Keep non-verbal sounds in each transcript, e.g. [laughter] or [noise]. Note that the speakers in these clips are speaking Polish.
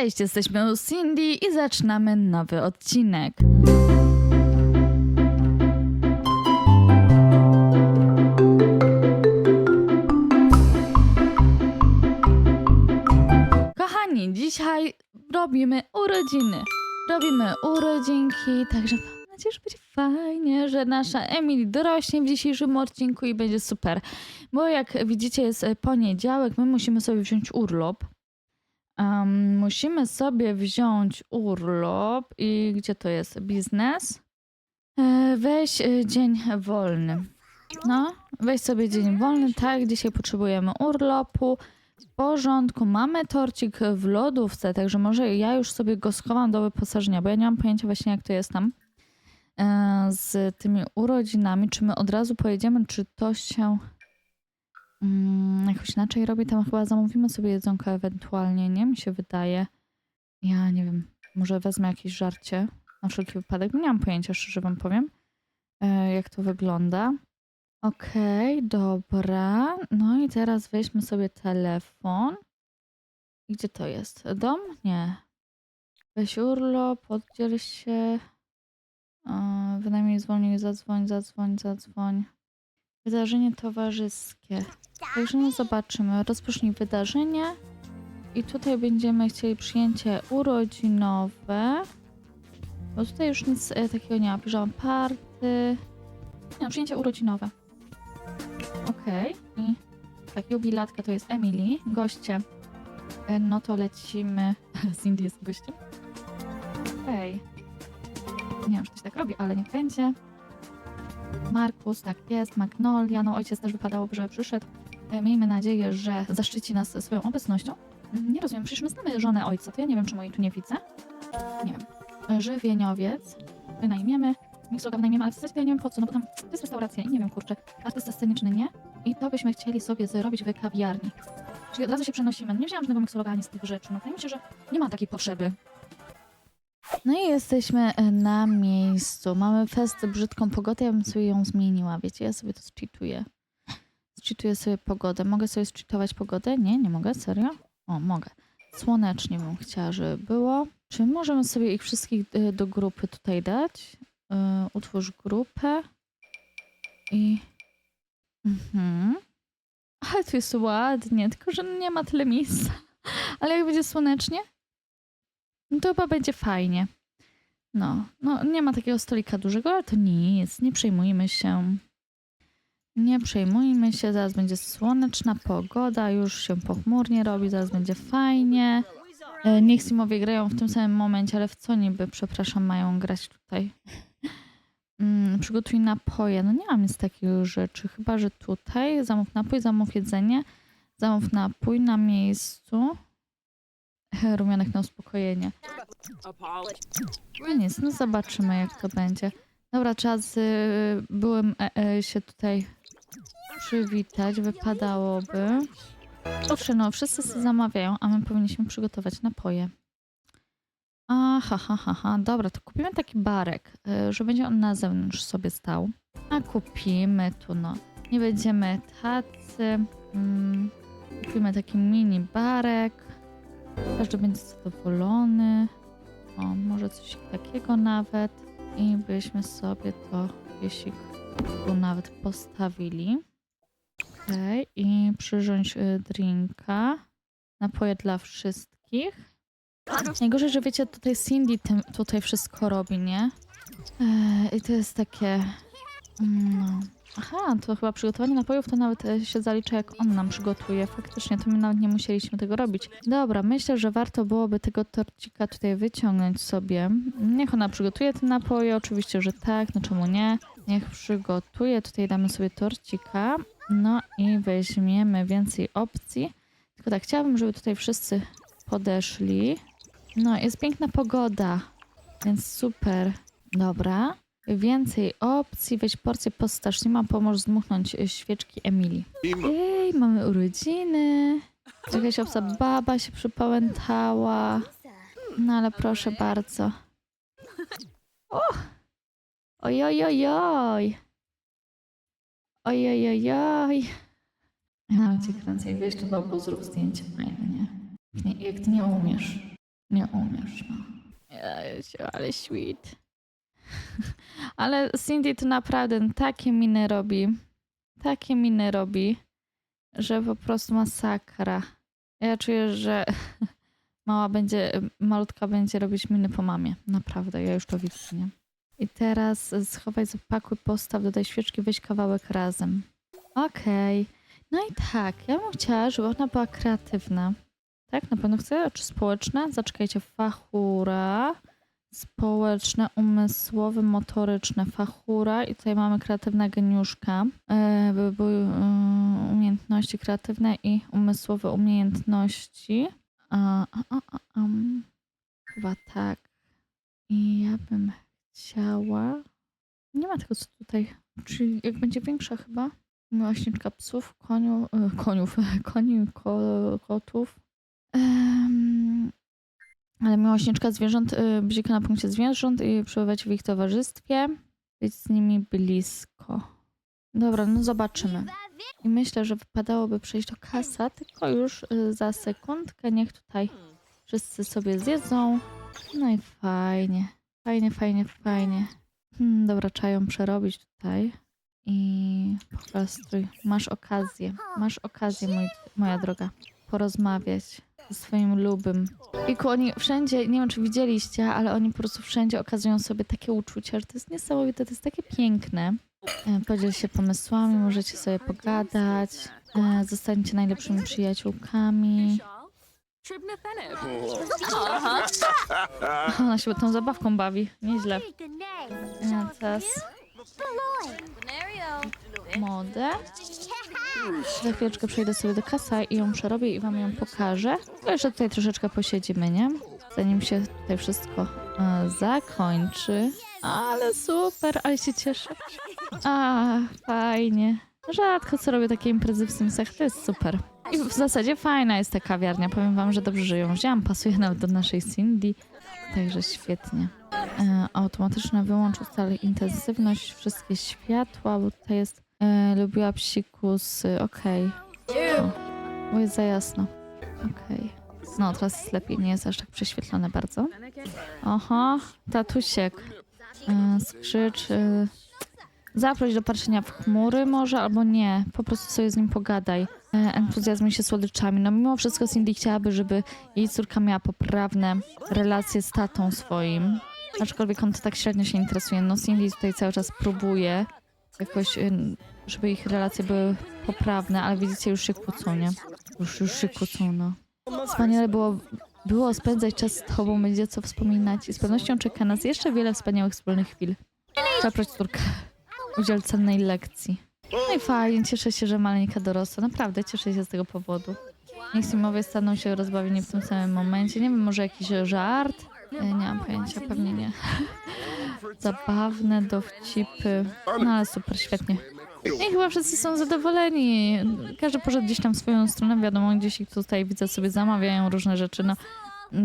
Cześć, jesteśmy u Cindy i zaczynamy nowy odcinek. Kochani, dzisiaj robimy urodziny. Robimy urodzinki, także mam nadzieję, że będzie fajnie, że nasza Emily dorośnie w dzisiejszym odcinku i będzie super. Bo jak widzicie jest poniedziałek, my musimy sobie wziąć urlop. Musimy sobie wziąć urlop i gdzie to jest? Biznes? E, weź e, dzień wolny. No, weź sobie dzień wolny, tak, dzisiaj potrzebujemy urlopu. W porządku, mamy torcik w lodówce, także może ja już sobie go schowam do wyposażenia, bo ja nie mam pojęcia właśnie jak to jest tam e, z tymi urodzinami. Czy my od razu pojedziemy, czy to się mm, jakoś inaczej robi? Tam chyba zamówimy sobie jedzonko ewentualnie, nie? Mi się wydaje. Ja nie wiem, może wezmę jakieś żarcie na wszelki wypadek. Nie mam pojęcia, szczerze wam powiem, e, jak to wygląda. Okej, dobra. No i teraz weźmy sobie telefon. Gdzie to jest? Dom? Nie. Weź urlop, oddziel się. E, Wynajmij zwolnij, zadzwoń, zadzwoń, zadzwoń. Wydarzenie towarzyskie. Także no zobaczymy. Rozpocznij wydarzenie. I tutaj będziemy chcieli przyjęcie urodzinowe. Bo tutaj już nic e, takiego nie ma. Piżama party. Nie, przyjęcie urodzinowe. Okej. I tak, jubilatka to jest Emily. Goście. E, No to lecimy. [laughs] Cindy jest gościem. Okej. Nie wiem, czy to się tak robi, ale niech będzie. Markus, tak jest. Magnolia. No ojciec też wypadałoby, żeby przyszedł. E, Miejmy nadzieję, że zaszczyci nas swoją obecnością. Mm, Nie rozumiem, przecież my znamy żonę ojca, to ja nie wiem, czemu jej tu nie widzę. Nie wiem. E, Żywieniowiec. Wynajmiemy. Miksuga wynajmiemy, ale w zasadzie ja nie wiem po co, no bo tam to jest restauracja i nie wiem, kurczę. Artysta sceniczny nie. I to byśmy chcieli sobie zrobić w kawiarni. Czyli od razu się przenosimy. No Nie wziąłam żadnego miksologa ani z tych rzeczy. No wydaje mi się, że nie ma takiej potrzeby. No i jesteśmy e, na miejscu. Mamy fest brzydką pogodę, ja bym sobie ją zmieniła. Wiecie, ja sobie to zcheatuję. Zcheatuję sobie pogodę. Mogę sobie zcheatować pogodę? Nie, nie mogę, serio? O, mogę. Słonecznie bym chciała, żeby było. Czy możemy sobie ich wszystkich e, do grupy tutaj dać? E, Utwórz grupę. I... Mhm. Ale tu jest ładnie, tylko że nie ma tyle miejsca. Ale jak będzie słonecznie, no to chyba będzie fajnie. No, no nie ma takiego stolika dużego, ale to nic, nie przejmujmy się. Nie przejmujmy się, zaraz będzie słoneczna pogoda, już się pochmurnie robi, zaraz będzie fajnie. E, Niech Simowie grają w tym samym momencie, ale w co niby, przepraszam, mają grać tutaj? Mm, przygotuj napoje. No nie mam nic takich rzeczy, chyba że tutaj zamów napój, zamów jedzenie, zamów napój na miejscu. [laughs] Rumianek na uspokojenie. No nic, no zobaczymy jak to będzie. Dobra, trzeba z y, e, e, się tutaj przywitać, wypadałoby. Kurczę, no wszyscy sobie zamawiają, a my powinniśmy przygotować napoje. Aha, ha, ha, ha. Dobra, to kupimy taki barek, y, że będzie on na zewnątrz sobie stał. A kupimy tu, no. Nie będziemy tacy. Mm, kupimy taki mini barek. Każdy będzie zadowolony. O, może coś takiego nawet. I byśmy sobie to jeśli tu nawet postawili. Okej, i przyrządź y, drinka. Napoje dla wszystkich. Najgorzej, że wiecie, tutaj Cindy tym, tutaj wszystko robi, nie? Eee, I to jest takie... mm, No. Aha, to chyba przygotowanie napojów to nawet e, się zalicza, jak on nam przygotuje. Faktycznie, to my nawet nie musieliśmy tego robić. Dobra, myślę, że warto byłoby tego torcika tutaj wyciągnąć sobie. Niech ona przygotuje te napoje, oczywiście, że tak, no czemu nie? Niech przygotuje, tutaj damy sobie torcika. No i weźmiemy więcej opcji. Tylko tak, chciałabym, żeby tutaj wszyscy podeszli. No, jest piękna pogoda, więc super. Dobra. Więcej opcji, weź porcję postaż. Nie ma, pomóż zdmuchnąć y, świeczki Emilii. Ej, mamy urodziny. Jakaś obca baba się przypałętała. No ale proszę bardzo. O! Oj, oj, oj, oj. Oj, oj, oj, oj. Ja cię kręcę. Weź tu zrób zdjęcie fajne, nie? Jak, nie? jak ty nie umiesz. Nie umiesz, no. Jezu, ale sweet. [laughs] Ale Cindy to naprawdę takie miny robi. Takie miny robi, że po prostu masakra. Ja czuję, że [laughs] mała będzie, malutka będzie robić miny po mamie. Naprawdę, ja już to widzę, nie? I teraz schowaj, zapakuj, postaw, dodaj świeczki, weź kawałek razem. Okej. No i tak, ja bym chciała, żeby ona była kreatywna. Tak, na pewno chcę. Czy społeczne? Zaczekajcie. Fachura. Społeczne, umysłowe, motoryczne. Fachura. I tutaj mamy kreatywna geniuszka. E, by były e, umiejętności kreatywne i umysłowe umiejętności. A, a, a, a. Chyba tak. I ja bym chciała... Nie ma tego, co tutaj... Czyli jak będzie większa chyba? Miłośniczka psów, koniu, e, koniów, [laughs] koni, ko, kotów. Em, ale miłośniczka zwierząt, y, bzika na punkcie zwierząt i przebywać w ich towarzystwie. Być z nimi blisko. Dobra, no zobaczymy. I myślę, że wypadałoby przejść do kasa, tylko już y, za sekundkę niech tutaj wszyscy sobie zjedzą. No i fajnie. Fajnie, fajnie, fajnie. Hmm, dobra, trzeba ją przerobić tutaj. I poprostuj. Masz okazję. Masz okazję, moja droga. Porozmawiać ze swoim lubym. I oni wszędzie, nie wiem czy widzieliście, ale oni po prostu wszędzie okazują sobie takie uczucia, że to jest niesamowite, to jest takie piękne. E, Podziel się pomysłami, możecie sobie pogadać, e, zostańcie najlepszymi przyjaciółkami. [laughs] Ona się tą zabawką bawi, nieźle. E, Teraz modę. Za chwileczkę przejdę sobie do kasa i ją przerobię i wam ją pokażę. Tylko jeszcze tutaj troszeczkę posiedzimy, nie? Zanim się tutaj wszystko e, zakończy. Ale super, ale się cieszę. A, fajnie. Rzadko co robię takie imprezy w Simsach, to jest super. I w zasadzie fajna jest ta kawiarnia. Powiem wam, że dobrze, że ją wzięłam. Pasuje nawet do naszej Cindy. Także świetnie. E, automatyczne wyłącz ustal intensywność, wszystkie światła, bo tutaj jest e, lubiła psikusy, okej. O, Bo jest za jasno. Okej. No, teraz jest lepiej, nie jest aż tak prześwietlone bardzo. Oho, tatusiek. E, skrzycz. E, zaproś do patrzenia w chmury może, albo nie. Po prostu sobie z nim pogadaj. E, entuzjazmuj się słodyczami. No mimo wszystko Cindy chciałaby, żeby jej córka miała poprawne relacje z tatą swoim. Aczkolwiek on to tak średnio się interesuje. No Cindy tutaj cały czas próbuje jakoś, y, żeby ich relacje były poprawne, ale widzicie, już się kłócą, nie? Już, już się kłócą, no. Wspaniale było, było spędzać czas z tobą, będzie co wspominać i z pewnością czeka nas jeszcze wiele wspaniałych wspólnych chwil. Zaproś córkę. Udziel cennej lekcji. No i fajnie, cieszę się, że maleńka dorosła. Naprawdę cieszę się z tego powodu. Niech Simowie staną się rozbawieni w tym samym momencie. Nie wiem, może jakiś żart? E, Nie mam pojęcia, pewnie nie. [laughs] Zabawne dowcipy. No ale super, świetnie. I chyba wszyscy są zadowoleni. Każdy poszedł gdzieś tam swoją stronę. Wiadomo, gdzieś ich tutaj widzę sobie zamawiają różne rzeczy. No,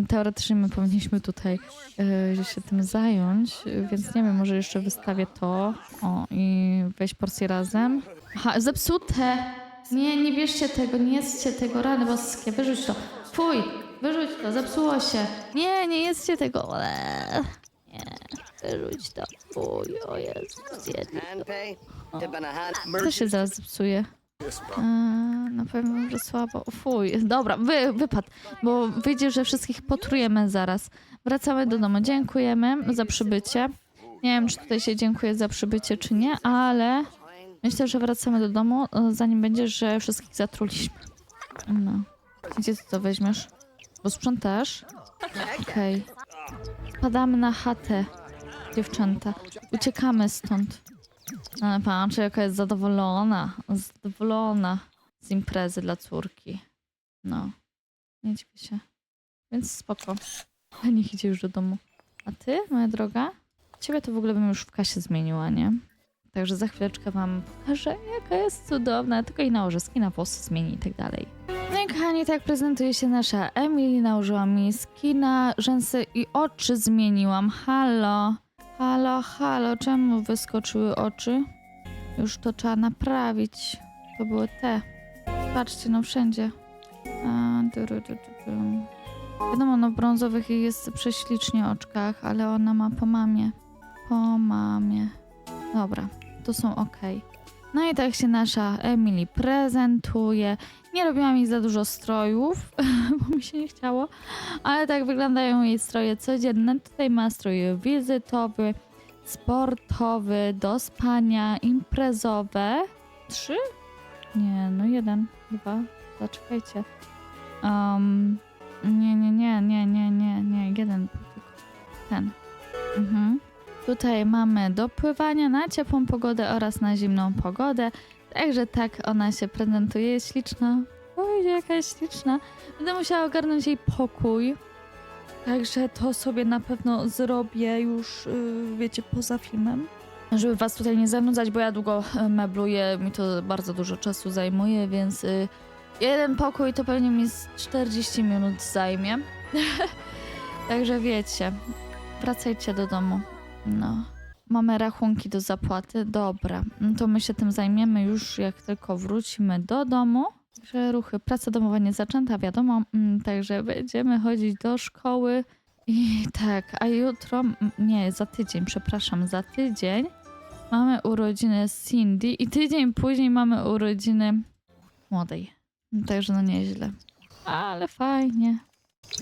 teoretycznie my powinniśmy tutaj e, się tym zająć, więc nie wiem, może jeszcze wystawię to. O, i weź porcję razem. Aha, zepsute! Nie, nie bierzcie tego, nie jedzcie tego, rany boskie, wyrzuć to. Fuj, wyrzuć to, zepsuło się. Nie, nie jedzcie tego. Eee, Wyrzuć to. Fuj, o Jezu, zjedli to. Handpay to Banahan. To się zaraz zepsuje. Na pewno, że słabo. Fuj, dobra, wy, wypad, bo wyjdzie, że wszystkich potrujemy zaraz. Wracamy do domu. Dziękujemy za przybycie. Nie wiem, czy tutaj się dziękuję za przybycie, czy nie, ale myślę, że wracamy do domu, e, zanim będzie, że wszystkich zatruliśmy. No. Gdzie ty to weźmiesz? Bo sprzątasz? Okej. Spadamy na chatę, dziewczęta. Uciekamy stąd. Ale patrz, jaka jest zadowolona. Zadowolona z imprezy dla córki. No. Nie dziwię się. Więc spoko. A niech idzie już do domu. A ty, moja droga? Ciebie to w ogóle bym już w kasie zmieniła, nie? Także za chwileczkę wam pokażę, jaka jest cudowna. Tylko i nałożę na włosy zmieni i tak dalej. No i kochani, tak prezentuje się nasza Emily. Nałożyłam mi skina, rzęsy i oczy zmieniłam. Halo. Halo, halo, czemu wyskoczyły oczy? Już to trzeba naprawić. To były te. Patrzcie, no wszędzie. A, du, du, du, du. Wiadomo, no w brązowych jest prześlicznie oczkach, ale ona ma po mamie. Po mamie. Dobra, to są ok. No i tak się nasza Emily prezentuje. Nie robiłam jej za dużo strojów, [laughs] bo mi się nie chciało, ale tak wyglądają jej stroje codzienne. Tutaj ma strój wizytowy, sportowy, do spania, imprezowe. Trzy? Nie, no jeden, dwa. Zaczekajcie. Um, nie, nie, nie, nie, nie, nie, nie, jeden tylko. Ten. Mhm. Tutaj mamy do pływania na ciepłą pogodę oraz na zimną pogodę. Także tak ona się prezentuje. Jest śliczna. Oj, jaka jest śliczna. Będę musiała ogarnąć jej pokój. Także to sobie na pewno zrobię już, yy, wiecie, poza filmem. Żeby was tutaj nie zanudzać, bo ja długo e, mebluję, mi to bardzo dużo czasu zajmuje, więc y, jeden pokój to pewnie mi z 40 minut zajmie. [laughs] Także wiecie, wracajcie do domu. No. Mamy rachunki do zapłaty. Dobra, no to my się tym zajmiemy już jak tylko wrócimy do domu. Także ruchy, praca domowa nie zaczęta, wiadomo. Mm, Także będziemy chodzić do szkoły. I tak, a jutro, nie, za tydzień, przepraszam, za tydzień mamy urodziny Cindy i tydzień później mamy urodziny młodej. Także no nieźle. Ale fajnie.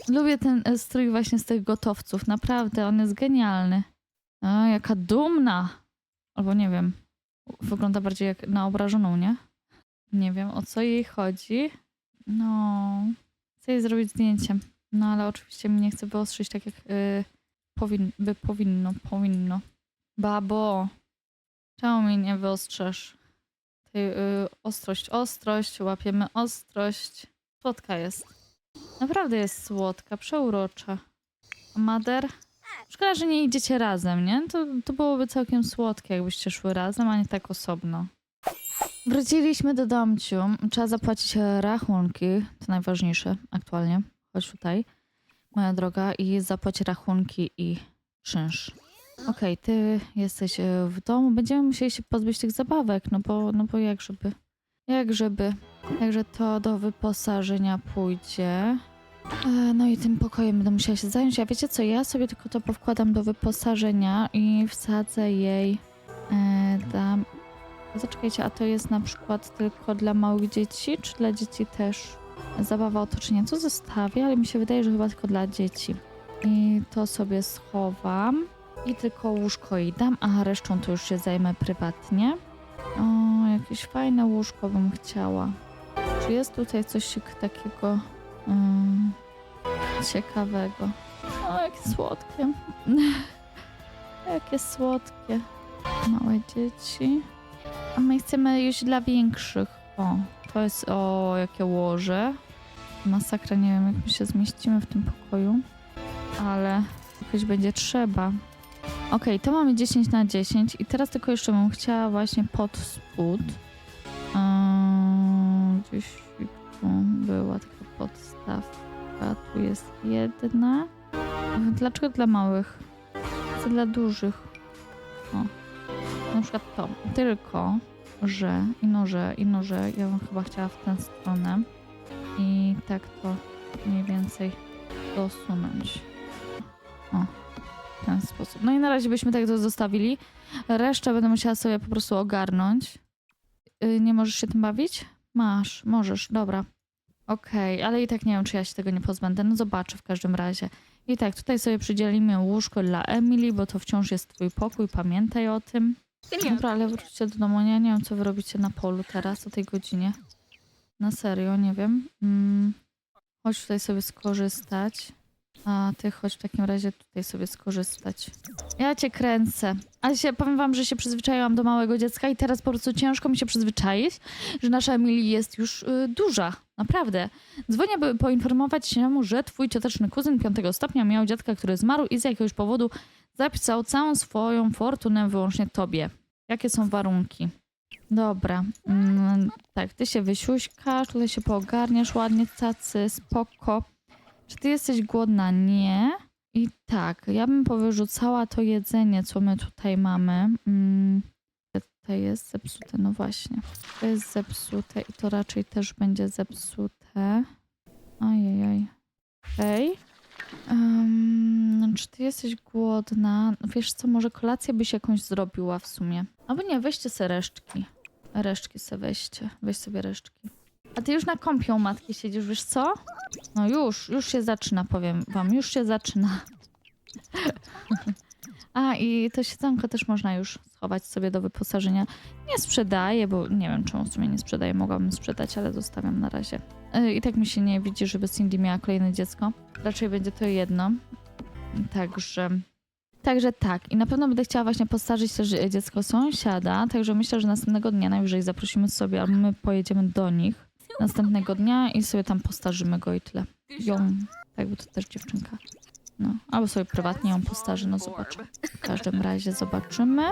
Lubię ten e, strój właśnie z tych gotowców, naprawdę, on jest genialny. A, jaka dumna. Albo nie wiem. Wygląda bardziej jak na obrażoną, nie? Nie wiem, o co jej chodzi. No. Chcę jej zrobić zdjęcie. No, ale oczywiście mi nie chce wyostrzyć tak, jak y, powin, by powinno, powinno. Babo, czemu mi nie wyostrzysz? Tej, y, ostrość, ostrość, łapiemy ostrość. Słodka jest. Naprawdę jest słodka, przeurocza. Mader? Szkoda, że nie idziecie razem, nie? To, to byłoby całkiem słodkie, jakbyście szły razem, a nie tak osobno. Wróciliśmy do domciu. Trzeba zapłacić rachunki. To najważniejsze aktualnie. Chodź tutaj, moja droga, i zapłać rachunki i czynsz. Okej, ty jesteś e, w domu. Będziemy musieli się pozbyć tych zabawek, no bo, no bo jak żeby. Jak żeby. Także to do wyposażenia pójdzie. E, No i tym pokojem będę musiała się zająć. A wiecie co, ja sobie tylko to powkładam do wyposażenia i wsadzę jej, e, dam... Zaczekajcie, a to jest na przykład tylko dla małych dzieci, czy dla dzieci też? Zabawa otoczenia. Co zostawię, ale mi się wydaje, że chyba tylko dla dzieci. I to sobie schowam. I tylko łóżko jej dam, a resztą to już się zajmę prywatnie. O, jakieś fajne łóżko bym chciała. Czy jest tutaj coś takiego mm, ciekawego? O, jakie słodkie. [laughs] jakie słodkie. Małe dzieci. A my chcemy już dla większych. O, to jest, o, jakie łoże. Masakra, nie wiem, jak my się zmieścimy w tym pokoju. Ale jakoś będzie trzeba. Okej, to mamy 10 na 10 i teraz tylko jeszcze bym chciała właśnie pod spód. Eee, gdzieś była taka podstawka. Tu jest jedna. Dlaczego dla małych? Co dla dużych? O, na przykład to. Tylko, że, ino, że, ino, że ja bym chyba chciała w tę stronę. I tak to mniej więcej dosunąć. O, w ten sposób. No i na razie byśmy tak to zostawili. Resztę będę musiała sobie po prostu ogarnąć. Yy, nie możesz się tym bawić? Masz, możesz, dobra. Okej, ale i tak nie wiem, czy ja się tego nie pozbędę. No zobaczę w każdym razie. I tak, tutaj sobie przydzielimy łóżko dla Emily, bo to wciąż jest twój pokój, pamiętaj o tym. Dobra, ale wróćcie do domu. Ja nie wiem, co wy robicie na polu teraz, o tej godzinie. Na serio, nie wiem. Mm. Chodź tutaj sobie skorzystać. A ty chodź w takim razie tutaj sobie skorzystać. Ja cię kręcę. Ale się, powiem wam, że się przyzwyczaiłam do małego dziecka i teraz po prostu ciężko mi się przyzwyczaić, że nasza Emily jest już y, duża. Naprawdę. Dzwonię, by poinformować się, że twój cioteczny kuzyn piątego stopnia miał dziadka, który zmarł i z jakiegoś powodu zapisał całą swoją fortunę wyłącznie tobie. Jakie są warunki? Dobra. Mm, tak, ty się wysiuśkasz, tutaj się poogarniasz ładnie, cacy, spoko. Czy ty jesteś głodna? Nie. I tak, ja bym powyrzucała to jedzenie, co my tutaj mamy. Mm, tutaj jest zepsute, no właśnie. To jest zepsute i to raczej też będzie zepsute. Ajajaj. Okej. Um, czy ty jesteś głodna? Wiesz co, może kolację byś jakąś zrobiła w sumie. Albo nie, weźcie sobie resztki. Resztki sobie weźcie. Weź sobie resztki. A ty już na kąpie u matki siedzisz, wiesz co? No już, już się zaczyna, powiem wam. Już się zaczyna. [laughs] A i to siedzonko też można już schować sobie do wyposażenia. Nie sprzedaję, bo nie wiem czemu w sumie nie sprzedaję. Mogłabym sprzedać, ale zostawiam na razie. Yy, I tak mi się nie widzi, żeby Cindy miała kolejne dziecko. Raczej będzie to jedno. Także... Także tak. I na pewno będę chciała właśnie postarzyć też e, dziecko sąsiada. Także myślę, że następnego dnia najwyżej zaprosimy sobie, albo my pojedziemy do nich następnego dnia i sobie tam postarzymy go i tyle. Ją, tak, bo to też dziewczynka. No, albo sobie prywatnie ją postarzy, no zobaczę. W każdym razie zobaczymy.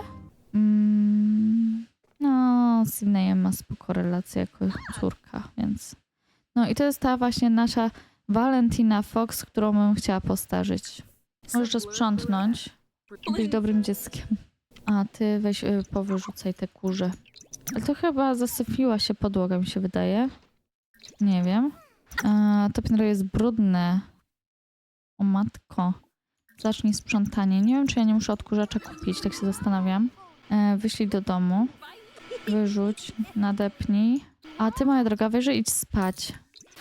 Mm, no, Sydney ma spoko relację jako córka, więc... No i to jest ta właśnie nasza Valentina Fox, którą bym chciała postarzyć. Możesz to sprzątnąć i być dobrym dzieckiem. A ty weź y, powyrzucaj te kurze. Ale to chyba zasypiła się podłoga, mi się wydaje. Nie wiem. A, to piętro jest brudne. O matko. Zacznij sprzątanie. Nie wiem, czy ja nie muszę odkurzacza kupić, tak się zastanawiam. E, wyślij do domu. Wyrzuć, nadepnij. A ty, moja droga, wyżej idź spać.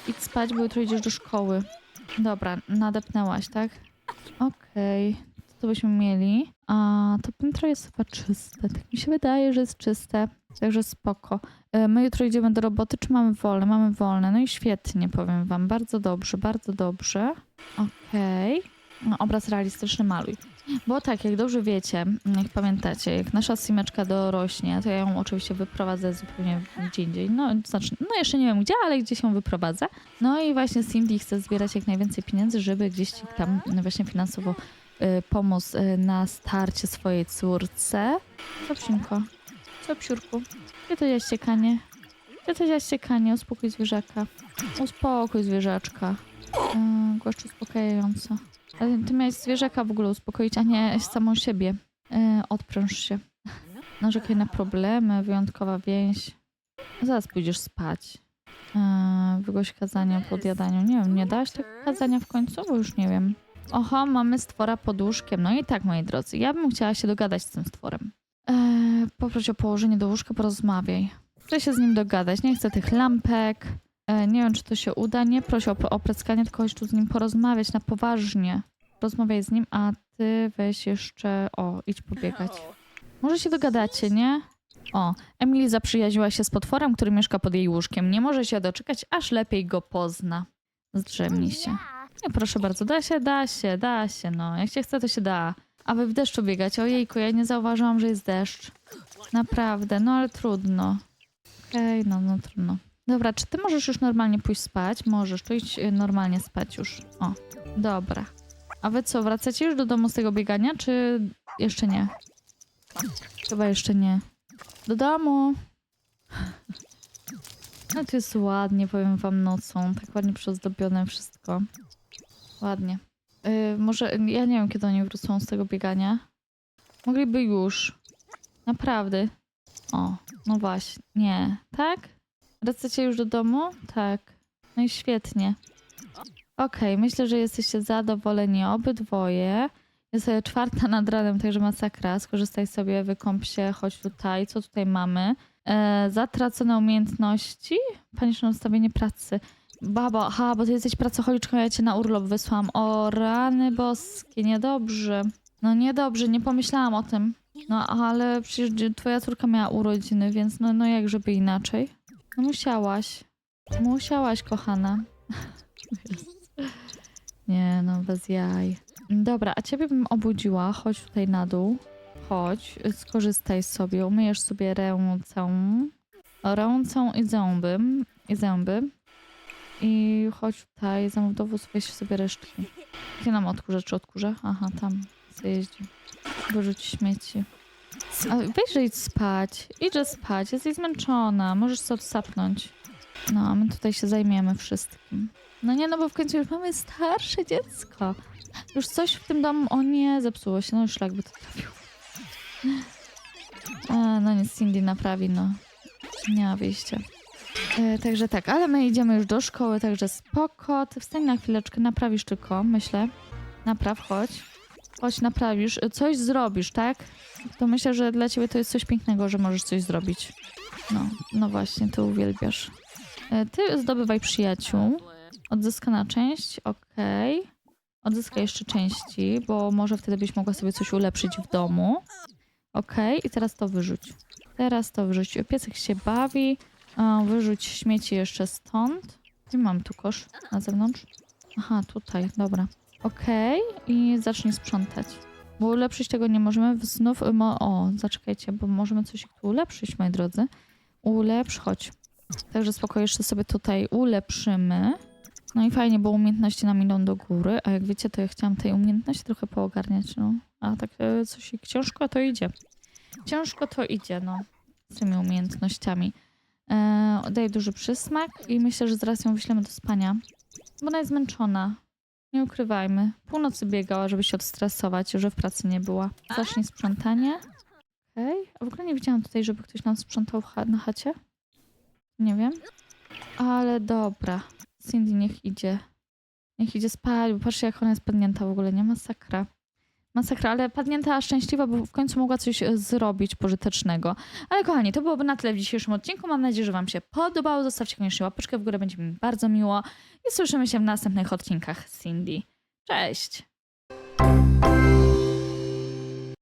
Idź spać, bo jutro idziesz do szkoły. Dobra, nadepnęłaś, tak? Okej. Co to byśmy mieli? A to piętro jest chyba czyste. Tak mi się wydaje, że jest czyste. Także spoko. E, My jutro idziemy do roboty, czy mamy wolne? Mamy wolne. No i świetnie, powiem wam. Bardzo dobrze, bardzo dobrze. Okej. No, obraz realistyczny maluj. Bo tak, jak dobrze wiecie, jak pamiętacie, jak nasza simeczka dorośnie, to ja ją oczywiście wyprowadzę zupełnie gdzie indziej. No, znaczy, no jeszcze nie wiem gdzie, ale gdzie się wyprowadzę. No i właśnie Cindy chce zbierać jak najwięcej pieniędzy, żeby gdzieś tam właśnie finansowo y, pomóc y, na starcie swojej córce. Psinko? Co psiurku? Gdzie to jest ciekanie? Gdzie to jest ciekanie? Uspokój zwierzaka. Uspokój zwierzaczka. Yy, Głaszcz uspokajająco. Ale ty miałeś zwierzaka w ogóle uspokoić, a nie samą siebie. Yy, odpręż się. Narzekaj na problemy, wyjątkowa więź. Zaraz pójdziesz spać. Yy, wygłoś kazanie o podjadaniu. Nie wiem, nie dałaś tego kazania w końcu? Bo już nie wiem. Oho, mamy stwora pod łóżkiem. No i tak, moi drodzy, ja bym chciała się dogadać z tym stworem. Eee, poproś o położenie do łóżka, porozmawiaj. Chcę się z nim dogadać, nie chcę tych lampek. E, nie wiem, czy to się uda. Nie proś o, o pleckanie, tylko chodź tu z nim porozmawiać na poważnie. Rozmawiaj z nim, a ty weź jeszcze... O, idź pobiegać. Może się dogadacie, nie? O, Emily zaprzyjaźniła się z potworem, który mieszka pod jej łóżkiem. Nie może się doczekać, aż lepiej go pozna. Zdrzemnij się. Nie, proszę bardzo, da się, da się, da się, no. Jak się chce, to się da. A wy w deszczu biegać. Ojejku, ja nie zauważyłam, że jest deszcz. Naprawdę, no ale trudno. Okej, no, no trudno. Dobra, czy ty możesz już normalnie pójść spać? Możesz, to idź y, normalnie spać już. O, dobra. A wy co, wracacie już do domu z tego biegania, czy jeszcze nie? Chyba jeszcze nie. Do domu. [laughs] No to jest ładnie, powiem wam nocą. Tak ładnie przyozdobione wszystko. Ładnie. Y, może, ja nie wiem, kiedy oni wrócą z tego biegania. Mogliby już. Naprawdę. O, no właśnie. Nie. Tak? Wracacie już do domu? Tak. No i świetnie. Okej, myślę, że jesteście zadowoleni obydwoje. Jest czwarta nad ranem, także masakra. Skorzystaj sobie, wykąp się, chodź tutaj. Co tutaj mamy? E, zatracone umiejętności? Paniczne ustawienie pracy. Babo, aha, bo ty jesteś pracocholiczką, ja cię na urlop wysłałam. O, rany boskie, niedobrze. No niedobrze, nie pomyślałam o tym. No, ale przecież twoja córka miała urodziny, więc no, no jak żeby inaczej? No musiałaś. Musiałaś, kochana. [laughs] Nie, no bez jaj. Dobra, a ciebie bym obudziła. Chodź tutaj na dół. Chodź, skorzystaj sobie, umyjesz sobie ręce. Ręce i zęby. I zęby. I chodź tutaj, zamów dowóz, weź sobie resztki. Gdzie nam odkurza? Czy odkurza? Aha, tam sobie jeździ. Wyrzuć śmieci. A weź, że idź spać. Idź spać, jesteś zmęczona. Możesz sobie odsapnąć. No, a my tutaj się zajmiemy wszystkim. No nie, no bo w końcu już mamy starsze dziecko. Już coś w tym domu, o nie, zepsuło się. No już szlak by to trafił. A, no nic, Cindy naprawi, no. Nie ma wyjścia. E, także tak, ale my idziemy już do szkoły, także spoko. Ty wstań na chwileczkę, naprawisz tylko, myślę. Napraw, chodź. Chodź, naprawisz. E, Coś zrobisz, tak? To myślę, że dla ciebie to jest coś pięknego, że możesz coś zrobić. No, no właśnie, ty uwielbiasz. E, Ty zdobywaj przyjaciół. Odzyskana część, okej. Odzyskaj jeszcze części, bo może wtedy byś mogła sobie coś ulepszyć w domu. Okej, i teraz to wyrzuć. Teraz to wyrzuć. Piesek się bawi. A, wyrzuć śmieci jeszcze stąd. I mam tu kosz na zewnątrz. Aha, tutaj, dobra. Okej, i zacznij sprzątać. Bo ulepszyć tego nie możemy. Znów, mo- o, zaczekajcie, bo możemy coś tu ulepszyć, moi drodzy. Ulepsz, chodź. Także spoko, jeszcze sobie tutaj ulepszymy. No i fajnie, bo umiejętności nam idą do góry, a jak wiecie, to ja chciałam tej umiejętności trochę poogarniać, no. A tak e, coś ciężko to idzie. Ciężko to idzie, no. Z tymi umiejętnościami. E, daję duży przysmak i myślę, że zaraz ją wyślemy do spania. Bo ona jest zmęczona. Nie ukrywajmy. Północy biegała, żeby się odstresować, że w pracy nie była. Zacznij sprzątanie. Okej. A w ogóle nie widziałam tutaj, żeby ktoś nam sprzątał cha- na chacie. Nie wiem. Ale dobra. Cindy niech idzie. Niech idzie spać, bo patrzcie jak ona jest padnięta w ogóle, nie? Masakra. Masakra, ale padnięta, szczęśliwa, bo w końcu mogła coś e, zrobić pożytecznego. Ale kochani, to byłoby na tyle w dzisiejszym odcinku. Mam nadzieję, że wam się podobało. Zostawcie koniecznie łapeczkę w górę, będzie mi bardzo miło. I słyszymy się w następnych odcinkach Cindy. Cześć!